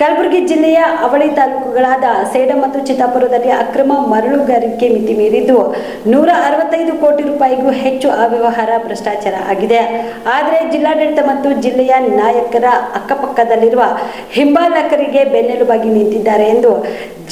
ಕಲಬುರಗಿ ಜಿಲ್ಲೆಯ ಅವಳಿ ತಾಲೂಕುಗಳಾದ ಸೇಡ ಮತ್ತು ಚಿತ್ತಾಪುರದಲ್ಲಿ ಅಕ್ರಮ ಮರಳುಗಾರಿಕೆ ಮಿತಿ ಮೀರಿದ್ದು ನೂರ ಅರವತ್ತೈದು ಕೋಟಿ ರೂಪಾಯಿಗೂ ಹೆಚ್ಚು ಅವ್ಯವಹಾರ ಭ್ರಷ್ಟಾಚಾರ ಆಗಿದೆ. ಆದರೆ ಜಿಲ್ಲಾಡಳಿತ ಮತ್ತು ಜಿಲ್ಲೆಯ ನಾಯಕರ ಅಕ್ಕಪಕ್ಕದಲ್ಲಿರುವ ಹಿಂಬಾಲಕರಿಗೆ ಬೆನ್ನೆಲುಬಾಗಿ ನಿಂತಿದ್ದಾರೆ ಎಂದು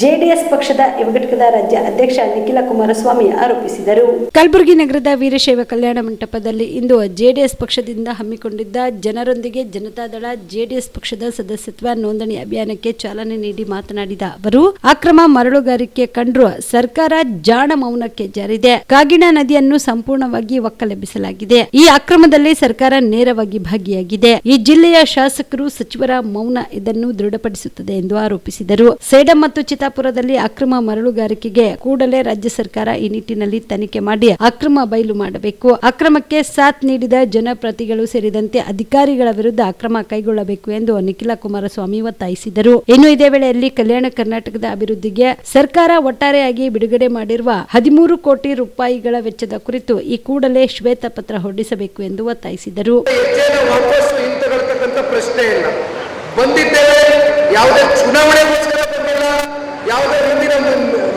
ಜೆಡಿಎಸ್ ಪಕ್ಷದ ಯುವಘಟಕದ ರಾಜ್ಯ ಅಧ್ಯಕ್ಷ ನಿಖಿಲ ಕುಮಾರಸ್ವಾಮಿ ಆರೋಪಿಸಿದರು. ಕಲಬುರಗಿ ನಗರದ ವೀರಶೈವ ಕಲ್ಯಾಣ ಮಂಟಪದಲ್ಲಿ ಇಂದು ಜೆಡಿಎಸ್ ಪಕ್ಷದಿಂದ ಹಮ್ಮಿಕೊಂಡಿದ್ದ ಜನರೊಂದಿಗೆ ಜನತಾದಳ ಜೆಡಿಎಸ್ ಪಕ್ಷದ ಸದಸ್ಯತ್ವ ನೋಂದಣಿ ಅಭಿಯಾನಕ್ಕೆ ಚಾಲನೆ ನೀಡಿ ಮಾತನಾಡಿದ ಅವರು, ಅಕ್ರಮ ಮರಳುಗಾರಿಕೆ ಕಂಡು ಸರ್ಕಾರ ಜಾಣ ಮೌನಕ್ಕೆ ಜಾರಿದೆ. ಕಾಗಿಣ ನದಿಯನ್ನು ಸಂಪೂರ್ಣವಾಗಿ ಒಕ್ಕಲೆಬ್ಬಿಸಲಾಗಿದೆ. ಈ ಅಕ್ರಮದಲ್ಲಿ ಸರ್ಕಾರ ನೇರವಾಗಿ ಭಾಗಿಯಾಗಿದೆ. ಈ ಜಿಲ್ಲೆಯ ಶಾಸಕರು ಸಚಿವರ ಮೌನ ಇದನ್ನು ದೃಢಪಡಿಸುತ್ತದೆ ಎಂದು ಆರೋಪಿಸಿದರು. ಸೇಡಂ ಮತ್ತು ಚಿತಾಪುರದಲ್ಲಿ ಅಕ್ರಮ ಮರಳುಗಾರಿಕೆಗೆ ಕೂಡಲೇ ರಾಜ್ಯ ಸರ್ಕಾರ ಈ ನಿಟ್ಟಿನಲ್ಲಿ ತನಿಖೆ ಮಾಡಿ ಅಕ್ರಮ ಬಯಲು ಮಾಡಬೇಕು. ಅಕ್ರಮಕ್ಕೆ ಸಾಥ್ ನೀಡಿದ ಜನಪ್ರತಿಗಳು ಸೇರಿದಂತೆ ಅಧಿಕಾರಿಗಳ ವಿರುದ್ಧ ಅಕ್ರಮ ಕೈಗೊಳ್ಳಬೇಕು ಎಂದು ನಿಖಿಲ ಕುಮಾರಸ್ವಾಮಿ ಒತ್ತಾಯಿಸಿದರು. ಇನ್ನು ಇದೇ ವೇಳೆಯಲ್ಲಿ ಕಲ್ಯಾಣ ಕರ್ನಾಟಕದ ಅಭಿವೃದ್ಧಿಗೆ ಸರ್ಕಾರ ಒಟ್ಟಾರೆಯಾಗಿ ಬಿಡುಗಡೆ ಮಾಡಿರುವ ಹದಿಮೂರು ಕೋಟಿ ರೂಪಾಯಿಗಳ ವೆಚ್ಚದ ಕುರಿತು ಈ ಕೂಡಲೇ ಶ್ವೇತ ಪತ್ರ ಹೊರಡಿಸಬೇಕು ಎಂದು ಒತ್ತಾಯಿಸಿದರು. ಪ್ರಶ್ನೆ ಇಲ್ಲ. ಬಂದಿದ್ದೇವೆ, ಯಾವುದೇ ಚುನಾವಣೆಗೋಸ್ಕರ ಬಂದಿಲ್ಲ, ಯಾವುದೇ ಮುಂದಿನ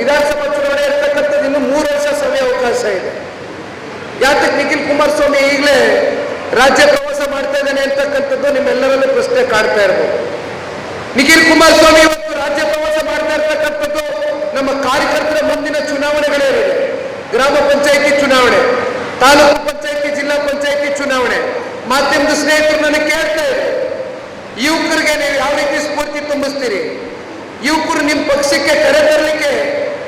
ವಿಧಾನಸಭಾ ಚುನಾವಣೆ ಇರ್ತಕ್ಕಂಥದ್ದು ಇನ್ನು ಮೂರು ವರ್ಷ ಸಮಯ ಅವಕಾಶ ಇದೆ. ಯಾತಕ್ಕೆ ನಿಖಿಲ್ ಕುಮಾರಸ್ವಾಮಿ ಈಗಲೇ ರಾಜ್ಯ ಪ್ರವಾಸ ಮಾಡ್ತಾ ಇದ್ದಾನೆ ಅಂತಕ್ಕಂಥದ್ದು ನಿಮ್ಮೆಲ್ಲರಲ್ಲೂ ಪ್ರಶ್ನೆ ಕಾಡ್ತಾ ಇರ್ಬೋದು. ನಿಖಿಲ್ ಕುಮಾರಸ್ವಾಮಿ ಇವತ್ತು ರಾಜ್ಯ ಪ್ರವಾಸ ಮಾಡ್ತಾ ಇರ್ತಕ್ಕಂಥದ್ದು ನಮ್ಮ ಕಾರ್ಯಕರ್ತರ ಮುಂದಿನ ಚುನಾವಣೆಗಳೇ ಗ್ರಾಮ ಪಂಚಾಯಿತಿ ಚುನಾವಣೆ, ತಾಲೂಕು ಪಂಚಾಯಿತಿ, ಜಿಲ್ಲಾ ಪಂಚಾಯಿತಿ ಚುನಾವಣೆ. ಮಾಧ್ಯಮದ ಸ್ನೇಹಿತರು ನನಗೆ ಕೇಳ್ತಾ ಇದ್ದಾರೆ. ಯುವಕರಿಗೆ ನೀವು ಯಾವ ರೀತಿ ಸ್ಫೂರ್ತಿ ತುಂಬಿಸ್ತೀರಿ? ಯುವಕರು ನಿಮ್ಮ ಪಕ್ಷಕ್ಕೆ ಕರೆ ತರಲಿಕ್ಕೆ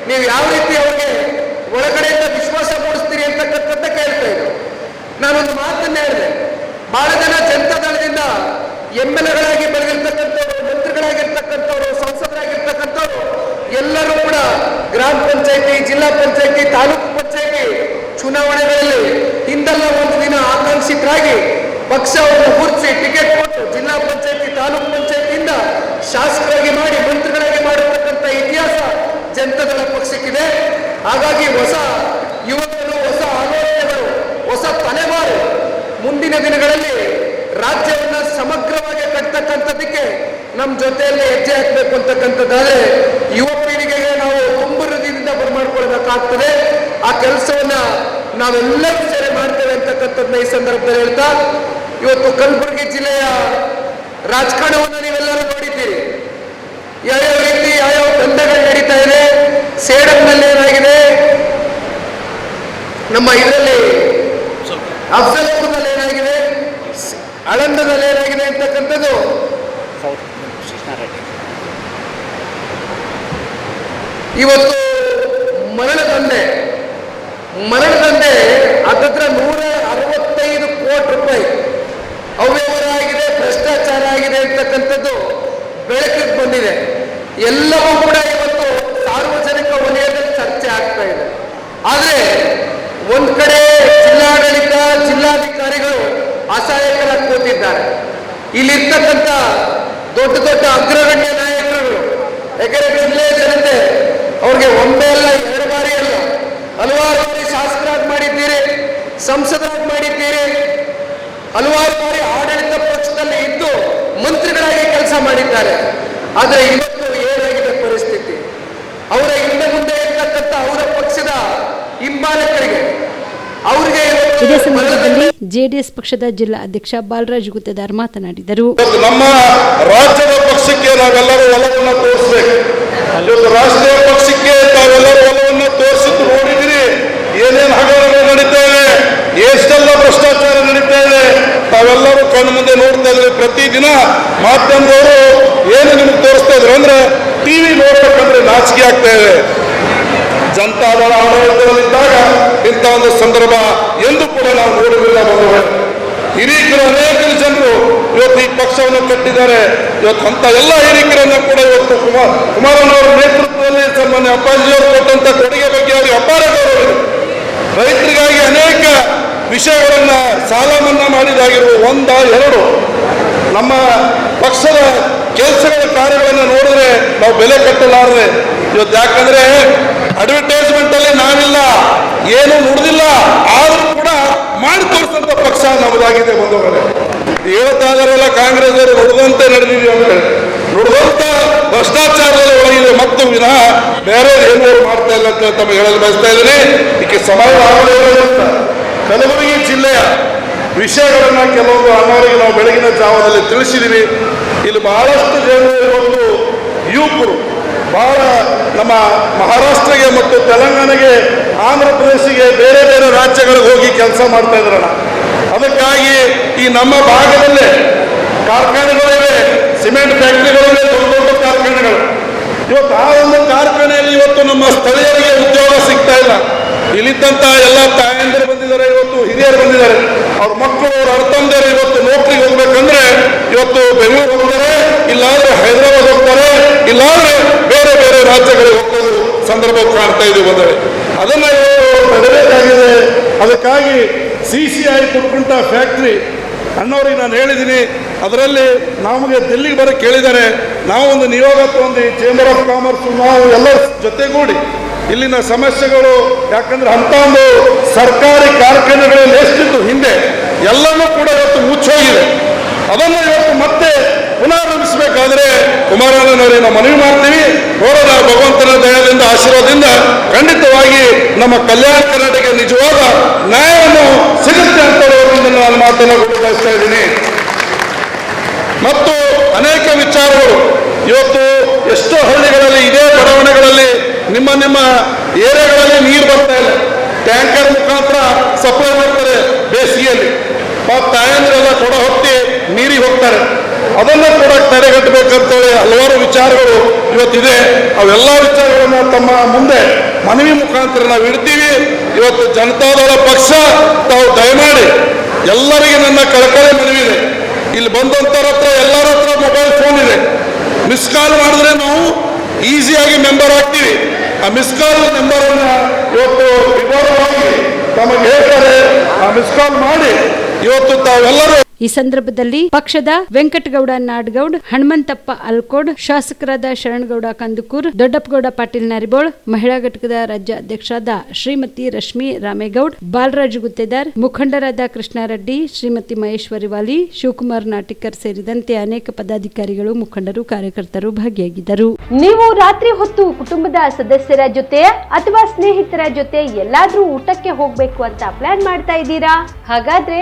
ನೀವು ಯಾವ ರೀತಿ ಅವರಿಗೆ ಒಳಗಡೆಯಿಂದ ವಿಶ್ವಾಸ ಮೂಡಿಸ್ತೀರಿ ಅಂತಕ್ಕಂಥದ್ದ ಕೇಳ್ತಾ ಇದ್ರು. ನಾನೊಂದು ಮಾತನ್ನ ಹೇಳಿದೆ. ಬಹಳ ಜನ ಜನತಾ ದಳದಿಂದ ಎಂ ಎಲ್ ಎಗಳಾಗಿ ಬೆಳೆದಿರ್ತಕ್ಕಂಥವ್ರು ಮಂತ್ರಿಗಳಾಗಿರ್ತಕ್ಕಂಥವ್ರು ಸಂಸದರಾಗಿರ್ತಕ್ಕಂಥವ್ರು, ಎಲ್ಲರೂ ಕೂಡ ಗ್ರಾಮ ಪಂಚಾಯತಿ, ಜಿಲ್ಲಾ ಪಂಚಾಯತಿ, ತಾಲೂಕು ಪಂಚಾಯತಿ ಚುನಾವಣೆಗಳಲ್ಲಿ ಹಿಂದೆಲ್ಲ ಒಂದು ದಿನ ಆಕಾಂಕ್ಷಿತರಾಗಿ ಪಕ್ಷವನ್ನು ಗುರುತಿಸಿ ಟಿಕೆಟ್ ಕೊಟ್ಟು ಜಿಲ್ಲಾ ಪಂಚಾಯತಿ, ತಾಲೂಕು ಪಂಚಾಯತಿಯಿಂದ ಶಾಸಕರಾಗಿ ಮಾಡಿ, ಮಂತ್ರಿಗಳಾಗಿ ಮಾಡಿರ್ತಕ್ಕಂಥ ಇತಿಹಾಸ ಜನತಾದಳ ಪಕ್ಷಕ್ಕಿದೆ. ಹಾಗಾಗಿ ಹೊಸ ಯುವಕರು, ಹೊಸ ಆಲೋಚನೆಗಳು, ಹೊಸ ತಲೆಮಾರು ಮುಂದಿನ ದಿನಗಳಲ್ಲಿ ರಾಜ್ಯವನ್ನು ಸಮಗ್ರವಾಗಿ ಕಟ್ತಕ್ಕಂಥದ್ದಕ್ಕೆ ನಮ್ಮ ಜೊತೆಯಲ್ಲಿ ಹೆಜ್ಜೆ ಹಾಕಬೇಕು ಅಂತಕ್ಕಂಥದ್ದಾದ್ರೆ ಯುವ ಪೀಳಿಗೆಗೆ ನಾವು ತುಂಬ ಹೃದಯದಿಂದ ಬರಮಾಡ್ಕೊಳ್ಬೇಕಾಗ್ತದೆ ಆ ಕೆಲಸವನ್ನ ನಾವೆಲ್ಲರೂ ಸೇರಿ ಮಾಡ್ತೇವೆ ಅಂತಕ್ಕಂಥದ್ದನ್ನ ಈ ಸಂದರ್ಭದಲ್ಲಿ ಹೇಳ್ತಾ, ಇವತ್ತು ಕಲಬುರಗಿ ಜಿಲ್ಲೆಯ ರಾಜಕಾರಣವನ್ನು ನೀವೆಲ್ಲರೂ ನೋಡಿದ್ದೀರಿ. ಯಾವ್ಯಾವ ರೀತಿ ಯಾವ್ಯಾವ ದಂಧೆಗಳು ನಡೀತಾ ಇದೆ, ಸೇಡಂನಲ್ಲಿ ಏನಾಗಿದೆ? ನಮ್ಮ ಇದರಲ್ಲಿ ಅಫ್ಜಲ್ಪುರದಲ್ಲಿ ಏನಾಗಿದೆ? ಅಳಂದದಲ್ಲಿ ಏನಾಗಿದೆ ಅಂತಕ್ಕಂಥದ್ದು ಇವತ್ತು ಮರಳ ದಂಧೆ. ಮರಳ ದಂಡೆ ಅದ್ರ ನೂರ ಅರವತ್ತೈದು ಕೋಟಿ ರೂಪಾಯಿ. ಅವ್ಯವಹಾರ ಆಗಿದೆ, ಭ್ರಷ್ಟಾಚಾರ ಆಗಿದೆ ಅಂತಕ್ಕಂಥದ್ದು ಬೆಳಕಿಗೆ ಬಂದಿದೆ. ಎಲ್ಲವೂ ಕೂಡ ಇವತ್ತು ಸಾರ್ವಜನಿಕ ವಲಯದಲ್ಲಿ ಚರ್ಚೆ ಆಗ್ತಾ ಇದೆ. ಆದರೆ ಒಂದ್ ಕಡೆ ಜಿಲ್ಲಾಡಳಿತ, ಜಿಲ್ಲಾಧಿಕಾರಿಗಳು ಅಸಹಾಯಕರಾಗಿ ಕೂತಿದ್ದಾರೆ. ಇಲ್ಲಿರ್ತಕ್ಕಂಥ ದೊಡ್ಡ ದೊಡ್ಡ ಅಗ್ರಗಣ್ಯ ನಾಯಕರುಗಳು ಎಕರೆ ಜಿಲ್ಲೆಯ ಜನತೆ, ಅವ್ರಿಗೆ ಒಂದೇ ಅಲ್ಲ, ಎರಡು ಬಾರಿ ಅಲ್ಲ. ಹಲವಾರು ಬಾರಿ ಶಾಸಕರಾಗಿ ಮಾಡಿದ್ದೀರಿ, ಸಂಸದರಾಗಿ ಮಾಡಿದ್ದೀರಿ. ಹಲವಾರು ಬಾರಿ ಆಡಳಿತ ಪಕ್ಷದಲ್ಲಿ ಇದ್ದು ಮಂತ್ರಿಗಳಾಗಿ ಕೆಲಸ ಮಾಡಿದ್ದಾರೆ. ಆದರೆ ಇವತ್ತು ಏನಾಗಿದೆ ಪರಿಸ್ಥಿತಿ? ಅವರ ಹಿಂದೆ ಮುಂದೆ ಇರ್ತಕ್ಕಂಥ ಅವರ ಪಕ್ಷದ ಹಿಂಬಾಲಕರಿಗೆ, ಅವರಿಗೆ ಇದೇ ಸಂದರ್ಭದಲ್ಲಿ ಜೆಡಿಎಸ್ ಪಕ್ಷದ ಜಿಲ್ಲಾ ಅಧ್ಯಕ್ಷ ಬಾಲರಾಜ್ ಗುತ್ತೇದಾರ್ ಮಾತನಾಡಿದರು. ನಮ್ಮ ರಾಜ್ಯದ ಪಕ್ಷಕ್ಕೆ ನಾವೆಲ್ಲರೂ ಒಲವನ್ನು ತೋರಿಸಬೇಕು. ರಾಷ್ಟ್ರೀಯ ಪಕ್ಷಕ್ಕೆ ತಾವೆಲ್ಲರೂ ಒಲವನ್ನು ತೋರಿಸಿದ್ದು ನೋಡಿದಿರಿ. ಏನೇನು ಹಗರಣಗಳು ನಡೀತಾ ಇದೆ, ಎಷ್ಟೆಲ್ಲ ಭ್ರಷ್ಟಾಚಾರ ನಡೀತಾ ಇದೆ, ತಾವೆಲ್ಲರೂ ಕಣ್ಣು ಮುಂದೆ ನೋಡ್ತಾ ಇದ್ರಿ. ಪ್ರತಿದಿನ ಮಾಧ್ಯಮದವರು ಏನು ನಿಮ್ಗೆ ತೋರಿಸ್ತಾ ಇದ್ರು ಅಂದ್ರೆ ಟಿವಿ ನೋಡ್ಬೇಕಂದ್ರೆ ನಾಚಿಕೆ ಆಗ್ತಾ ಇದೆ. ಜನತಾದಳ ಆಡಳಿತದಲ್ಲಿದ್ದಾಗ ಇಂಥ ಒಂದು ಸಂದರ್ಭ ಎಂದು ಕೂಡ ನಾವು ನೋಡುವುದಿಲ್ಲ ಬಂಧುಗಳೇ. ಹಿರೀಕರು ಅನೇಕ ಜನರು ಇವತ್ತು ಈ ಪಕ್ಷವನ್ನು ಕಟ್ಟಿದ್ದಾರೆ. ಇವತ್ತು ಅಂತ ಎಲ್ಲ ಹಿರೀಕರನ್ನು ಕೂಡ ಇವತ್ತು ಕುಮಾರ್, ಕುಮಾರಣ್ಣವರ ನೇತೃತ್ವದಲ್ಲಿ ಸನ್ಮಾನ್ಯ ಅಪ್ಪಾಜಿಯವರು ಕೊಟ್ಟಂತ ಕೊಡುಗೆ ಬಗ್ಗೆ ಅವರಿಗೆ ಅಪಾರ ರೈತರಿಗಾಗಿ ಅನೇಕ ವಿಷಯಗಳನ್ನ ಸಾಲ ಮನ್ನಾ ಮಾಡಿದಾಗಿರುವ ಒಂದ, ಎರಡು ನಮ್ಮ ಪಕ್ಷದ ಕೆಲಸಗಳ ಕಾರ್ಯಗಳನ್ನು ನೋಡಿದ್ರೆ ನಾವು ಬೆಲೆ ಕಟ್ಟಲಾರದೆ. ಇವತ್ತು ಯಾಕಂದ್ರೆ ಅಡ್ವರ್ಟೈಸ್ಮೆಂಟ್ ಅಲ್ಲಿ ನಾವಿಲ್ಲ, ಏನು ನುಡಿದಿಲ್ಲ, ಆದ್ರೂ ಕೂಡ ಮಾಡಿ ತೋರಿಸಂತ ಪಕ್ಷ ನಮ್ಮದಾಗಿದೆ ಬಂದವರೆ. ಹೇಳ್ತಾ ಇದಾರಲ್ಲ ಕಾಂಗ್ರೆಸ್ ಅವರು ನುಡಿದಂತೆ ನಡೆದಿದ್ವಿ ಅಂತ ನುಡಿದಂತ ಭ್ರಷ್ಟಾಚಾರದಲ್ಲಿ ಒಳಗಿದೆ, ಮತ್ತು ವಿನಃ ಬೇರೆ ಏನು ಮಾಡ್ತಾ ಇಲ್ಲ ಅಂತ ತಮಗೆ ಹೇಳಲು ಬಯಸ್ತಾ ಇದ್ದೀನಿ. ಇದಕ್ಕೆ ಸಮಯ ಅಂತ. ಕಲಬುರಗಿ ಜಿಲ್ಲೆಯ ವಿಷಯಗಳನ್ನು ಕೆಲವೊಂದು ಅಣ್ಣವರಿಗೆ ನಾವು ಬೆಳಗಿನ ಜಾವದಲ್ಲಿ ತಿಳಿಸಿದ್ದೀವಿ. ಇಲ್ಲಿ ಬಹಳಷ್ಟು ಜನರು ಒಂದು ಯುವಕರು, ಬಹಳ ನಮ್ಮ ಮಹಾರಾಷ್ಟ್ರಗೆ ಮತ್ತು ತೆಲಂಗಾಣಗೆ ಆಂಧ್ರ ಪ್ರದೇಶಿಗೆ ಬೇರೆ ಬೇರೆ ರಾಜ್ಯಗಳಿಗೆ ಹೋಗಿ ಕೆಲಸ ಮಾಡ್ತಾ ಇದ್ರಣ ಅದಕ್ಕಾಗಿ ಈ ನಮ್ಮ ಭಾಗದಲ್ಲೇ ಕಾರ್ಖಾನೆಗಳಿವೆ, ಸಿಮೆಂಟ್ ಫ್ಯಾಕ್ಟ್ರಿಗಳಿವೆ, ದೊಡ್ಡ ದೊಡ್ಡ ಕಾರ್ಖಾನೆಗಳು. ಇವತ್ತು ಆ ಒಂದು ಕಾರ್ಖಾನೆಯಲ್ಲಿ ಇವತ್ತು ನಮ್ಮ ಸ್ಥಳೀಯರಿಗೆ ಉದ್ಯೋಗ ಸಿಗ್ತಾ ಇಲ್ಲ. ಇಲ್ಲಿದ್ದಂಥ ಎಲ್ಲ ತಾಯಂದಿರು ಬಂದಿದ್ದಾರೆ, ಇವತ್ತು ಹಿರಿಯರು ಬಂದಿದ್ದಾರೆ. ಅವ್ರ ಮಕ್ಕಳು, ಅವ್ರ ಅರ್ಥಂದರು ಇವತ್ತು ಇವತ್ತು ಬೆಂಗಳೂರು ಹೋಗ್ತಾರೆ, ಇಲ್ಲಾಂದ್ರೆ ಹೈದರಾಬಾದ್ ಹೋಗ್ತಾರೆ, ಇಲ್ಲಾಂದ್ರೆ ಬೇರೆ ಬೇರೆ ರಾಜ್ಯಗಳಿಗೆ ಹೋಗೋದು ಸಂದರ್ಭ ಕಾಣ್ತಾ ಇದೀವಿ ಬಂದರೆ ಅದನ್ನ ತಡೆಯಬೇಕಾಗಿದೆ ಅದಕ್ಕಾಗಿ C C I Kutkunta factory ಅಣ್ಣವ್ರಿಗೆ ನಾನು ಹೇಳಿದ್ದೀನಿ, ಅದರಲ್ಲಿ ನಮಗೆ ದಿಲ್ಲಿಗೆ ಬರೋಕ್ಕೆ ಕೇಳಿದ್ದಾರೆ. ನಾವು ಒಂದು ನಿಯೋಗ ತಗೊಂಡು ಚೇಂಬರ್ ಆಫ್ ಕಾಮರ್ಸ್ ನಾವು ಎಲ್ಲ ಜೊತೆಗೂಡಿ ಇಲ್ಲಿನ ಸಮಸ್ಯೆಗಳು, ಯಾಕಂದ್ರೆ ಅಂತ ಒಂದು ಸರ್ಕಾರಿ ಕಾರ್ಖಾನೆಗಳಲ್ಲಿ ಎಷ್ಟಿತ್ತು ಹಿಂದೆ ಎಲ್ಲವೂ ಕೂಡ ಇವತ್ತು ಮುಚ್ಚೋಗಿದೆ. ಅದನ್ನು ಇವತ್ತು ಮತ್ತೆ ಪುನರಾರಂಭಿಸಬೇಕಾದ್ರೆ ಕುಮಾರಣ್ಣನವರಿಗೆ ನಾವು ಮನವಿ ಮಾಡ್ತೀವಿ. ನೋಡೋಣ ಭಗವಂತನ ದಯದಿಂದ, ಆಶೀರ್ವಾದದಿಂದ ಖಂಡಿತವಾಗಿ ನಮ್ಮ ಕಲ್ಯಾಣ ಕರ್ನಾಟಕ ನಿಜವಾದ ನ್ಯಾಯವನ್ನು ಸಿಗುತ್ತೆ ಅಂತ ನಾನು ಮಾತನ್ನು ಬಯಸ್ತಾ ಇದ್ದೀನಿ. ಮತ್ತು ಅನೇಕ ವಿಚಾರಗಳು. ಇವತ್ತು ಎಷ್ಟೋ ಹಳ್ಳಿಗಳಲ್ಲಿ ಇದೇ ಬಡಾವಣೆಗಳಲ್ಲಿ ನಿಮ್ಮ ನಿಮ್ಮ ಏರಿಯಾಗಳಲ್ಲಿ ನೀರು ಬರ್ತಾ ಇಲ್ಲ. ಟ್ಯಾಂಕರ್ ಮುಖಾಂತರ ಸಪ್ಲೈ ಮಾಡ್ತಾರೆ ಬೇಸಿಗೆಯಲ್ಲಿ. ಪಾಪ ತಾಯಂದ್ರೆಲ್ಲ ಕೊಡ ಹೊತ್ತಿ ನೀರಿಗೆ ಹೋಗ್ತಾರೆ. ಅದನ್ನು ಕೂಡ ತಡೆಗಟ್ಟಬೇಕಂತೇಳಿ ಹಲವಾರು ವಿಚಾರಗಳು ಇವತ್ತಿದೆ. ಅವೆಲ್ಲ ವಿಚಾರಗಳನ್ನು ತಮ್ಮ ಮುಂದೆ ಮನವಿ ಮುಖಾಂತರ ನಾವು ಇಡ್ತೀವಿ. ಇವತ್ತು ಜನತಾದಳ ಪಕ್ಷ, ತಾವು ದಯಮಾಡಿ ಎಲ್ಲರಿಗೆ ನನ್ನ ಕಳಕಳಿ ಮನವಿ ಇದೆ. ಇಲ್ಲಿ ಬಂದಂತರ ಹತ್ರ, ಎಲ್ಲರ ಹತ್ರ ಮೊಬೈಲ್ ಫೋನ್ ಇದೆ. ಮಿಸ್ ಕಾಲ್ ಮಾಡಿದ್ರೆ ನಾವು ಈಸಿಯಾಗಿ ಮೆಂಬರ್ ಆಗ್ತೀವಿ. ಆ ಮಿಸ್ ಕಾಲ್ ನಂಬರನ್ನು ಇವತ್ತು ವಿವರವಾಗಿ ತಮಗೆ ಹೇಳ್ತಾರೆ. ಆ ಮಿಸ್ ಕಾಲ್ ಮಾಡಿ ಇವತ್ತು ತಾವೆಲ್ಲರೂ ಈ ಸಂದರ್ಭದಲ್ಲಿ ಪಕ್ಷದ ವೆಂಕಟಗೌಡ ನಾಡಗೌಡ್, ಹನುಮಂತಪ್ಪ ಅಲ್ಕೋಡ್, ಶಾಸಕರಾದ ಶರಣಗೌಡ ಕಂದುಕೂರ್, ದೊಡ್ಡಪ್ಪಗೌಡ ಪಾಟೀಲ್ ನರಿಬೋಳ್, ಮಹಿಳಾ ಘಟಕದ ರಾಜ್ಯ ಅಧ್ಯಕ್ಷರಾದ ಶ್ರೀಮತಿ ರಶ್ಮಿ ರಾಮೇಗೌಡ್, ಬಾಲರಾಜು ಗುತ್ತೇದಾರ್, ಮುಖಂಡರಾದ ಕೃಷ್ಣಾರೆಡ್ಡಿ, ಶ್ರೀಮತಿ ಮಹೇಶ್ವರಿ ವಾಲಿ, ಶಿವಕುಮಾರ್ ನಾಟಿಕರ್ ಸೇರಿದಂತೆ ಅನೇಕ ಪದಾಧಿಕಾರಿಗಳು, ಮುಖಂಡರು, ಕಾರ್ಯಕರ್ತರು ಭಾಗಿಯಾಗಿದ್ದರು. ನೀವು ರಾತ್ರಿ ಹೊತ್ತು ಕುಟುಂಬದ ಸದಸ್ಯರ ಜೊತೆ ಅಥವಾ ಸ್ನೇಹಿತರ ಜೊತೆ ಎಲ್ಲಾದ್ರೂ ಊಟಕ್ಕೆ ಹೋಗ್ಬೇಕು ಅಂತ ಪ್ಲಾನ್ ಮಾಡ್ತಾ ಇದ್ದೀರಾ? ಹಾಗಾದ್ರೆ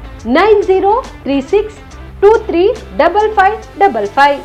nine zero three six two three double five double five